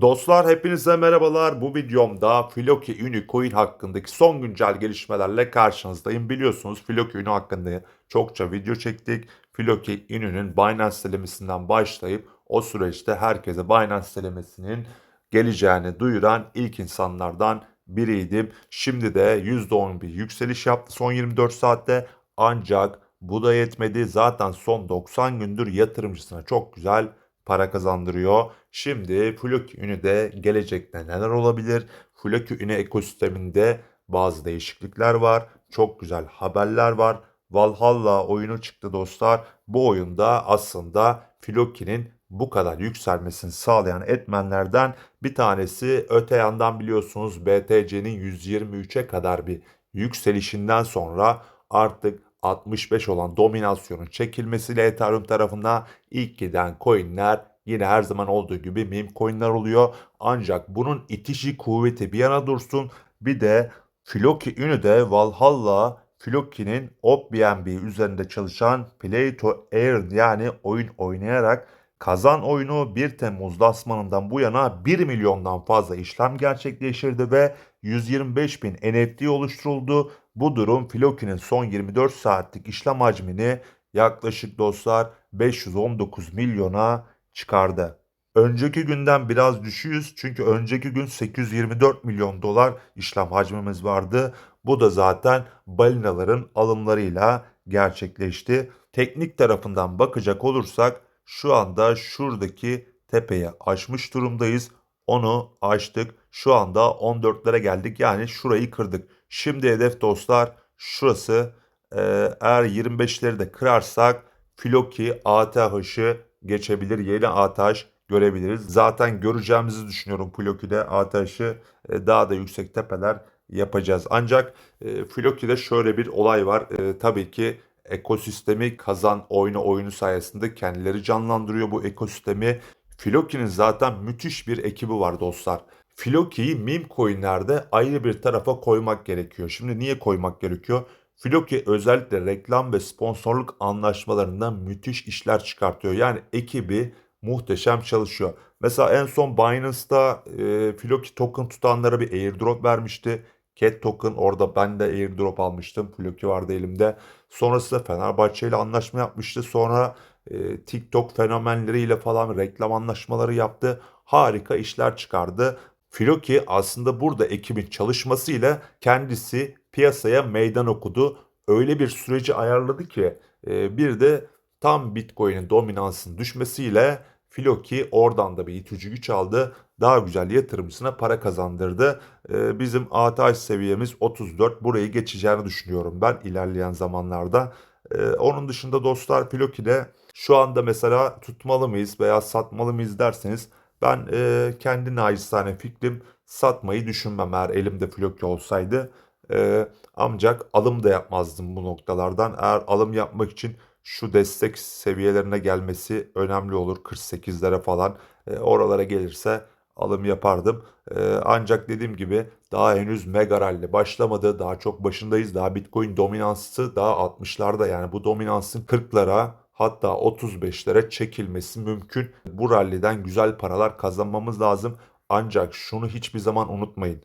Dostlar hepinize merhabalar. Bu videomda Floki Uni Coin hakkındaki son güncel gelişmelerle karşınızdayım. Biliyorsunuz Floki Uni hakkında çokça video çektik. Floki Uni'nin Binance selemesinden başlayıp o süreçte herkese Binance selemesinin geleceğini duyuran ilk insanlardan biriydim. Şimdi de %10 bir yükseliş yaptı son 24 saatte. Ancak bu da yetmedi. Zaten son 90 gündür yatırımcısına çok güzel para kazandırıyor. Şimdi Floki Uni'de gelecekte neler olabilir? Floki Uni ekosisteminde bazı değişiklikler var. Çok güzel haberler var. Valhalla oyunu çıktı dostlar. Bu oyunda aslında Floki'nin bu kadar yükselmesini sağlayan etmenlerden bir tanesi öte yandan biliyorsunuz BTC'nin 123'e kadar bir yükselişinden sonra artık 65 olan dominasyonun çekilmesiyle Ethereum tarafına ilk giden coinler yine her zaman olduğu gibi meme coinler oluyor. Ancak bunun itişi kuvveti bir yana dursun. Bir de Floki Uni'de Valhalla Floki'nin OpBnB üzerinde çalışan Play to Earn yani oyun oynayarak kazan oyunu 1 Temmuz lasmanından bu yana 1 milyondan fazla işlem gerçekleştirdi ve 125 bin NFT oluşturuldu. Bu durum Floki'nin son 24 saatlik işlem hacmini yaklaşık dostlar 519 milyona çıkardı. Önceki günden biraz düşüyoruz çünkü önceki gün 824 milyon dolar işlem hacmimiz vardı. Bu da zaten balinaların alımlarıyla gerçekleşti. Teknik tarafından bakacak olursak şu anda şuradaki tepeyi aşmış durumdayız. Onu açtık. Şu anda 14'lere geldik. Yani şurayı kırdık. Şimdi hedef dostlar şurası. Ee, eğer 25'leri de kırarsak Floki ATH'ı geçebilir. Yeni ATH görebiliriz. Zaten göreceğimizi düşünüyorum Floki'de ATH'ı e, daha da yüksek tepeler yapacağız. Ancak e, Floki'de şöyle bir olay var. E, tabii ki ekosistemi kazan oyunu oyunu sayesinde kendileri canlandırıyor bu ekosistemi. Floki'nin zaten müthiş bir ekibi var dostlar. Floki'yi meme coinlerde ayrı bir tarafa koymak gerekiyor. Şimdi niye koymak gerekiyor? Floki özellikle reklam ve sponsorluk anlaşmalarından müthiş işler çıkartıyor. Yani ekibi muhteşem çalışıyor. Mesela en son Binance'da e, Floki token tutanlara bir airdrop vermişti. Cat token orada ben de airdrop almıştım. Floki vardı elimde. Sonrasında Fenerbahçe ile anlaşma yapmıştı. Sonra e, TikTok fenomenleriyle falan reklam anlaşmaları yaptı. Harika işler çıkardı. Floki aslında burada ekibin çalışmasıyla kendisi piyasaya meydan okudu. Öyle bir süreci ayarladı ki e, bir de tam Bitcoin'in dominansının düşmesiyle Floki oradan da bir itici güç aldı. Daha güzel yatırımcısına para kazandırdı. E, bizim ATH seviyemiz 34. Burayı geçeceğini düşünüyorum ben ilerleyen zamanlarda. E, onun dışında dostlar Floki'de şu anda mesela tutmalı mıyız veya satmalı mıyız derseniz ben e, kendi naçizane fikrim satmayı düşünmem eğer elimde Floki olsaydı. E, ancak alım da yapmazdım bu noktalardan. Eğer alım yapmak için şu destek seviyelerine gelmesi önemli olur. 48'lere falan e, oralara gelirse alım yapardım. E, ancak dediğim gibi daha henüz mega rally başlamadı. Daha çok başındayız. Daha Bitcoin dominansı daha 60'larda yani bu dominansın 40'lara hatta 35'lere çekilmesi mümkün. Bu ralliden güzel paralar kazanmamız lazım. Ancak şunu hiçbir zaman unutmayın.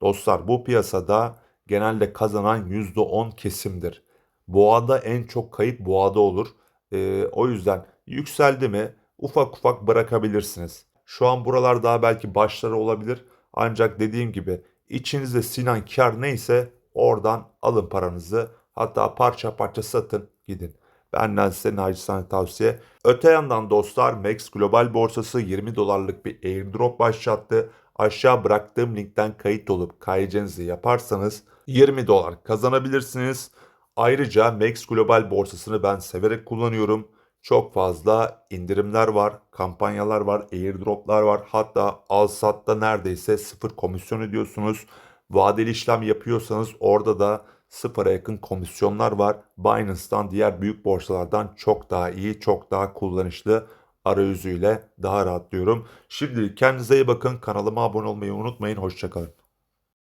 Dostlar bu piyasada genelde kazanan %10 kesimdir. Boğada en çok kayıp boğada olur. Ee, o yüzden yükseldi mi ufak ufak bırakabilirsiniz. Şu an buralar daha belki başları olabilir. Ancak dediğim gibi içinizde sinen kar neyse oradan alın paranızı. Hatta parça parça satın gidin. Benden size nacizane tavsiye. Öte yandan dostlar Max Global borsası 20 dolarlık bir airdrop başlattı. Aşağı bıraktığım linkten kayıt olup kaydınızı yaparsanız 20 dolar kazanabilirsiniz. Ayrıca Max Global borsasını ben severek kullanıyorum. Çok fazla indirimler var, kampanyalar var, airdroplar var. Hatta al satta neredeyse sıfır komisyon ödüyorsunuz. Vadeli işlem yapıyorsanız orada da sıfıra yakın komisyonlar var. Binance'dan diğer büyük borsalardan çok daha iyi, çok daha kullanışlı arayüzüyle daha rahatlıyorum. Şimdilik kendinize iyi bakın. Kanalıma abone olmayı unutmayın. Hoşçakalın.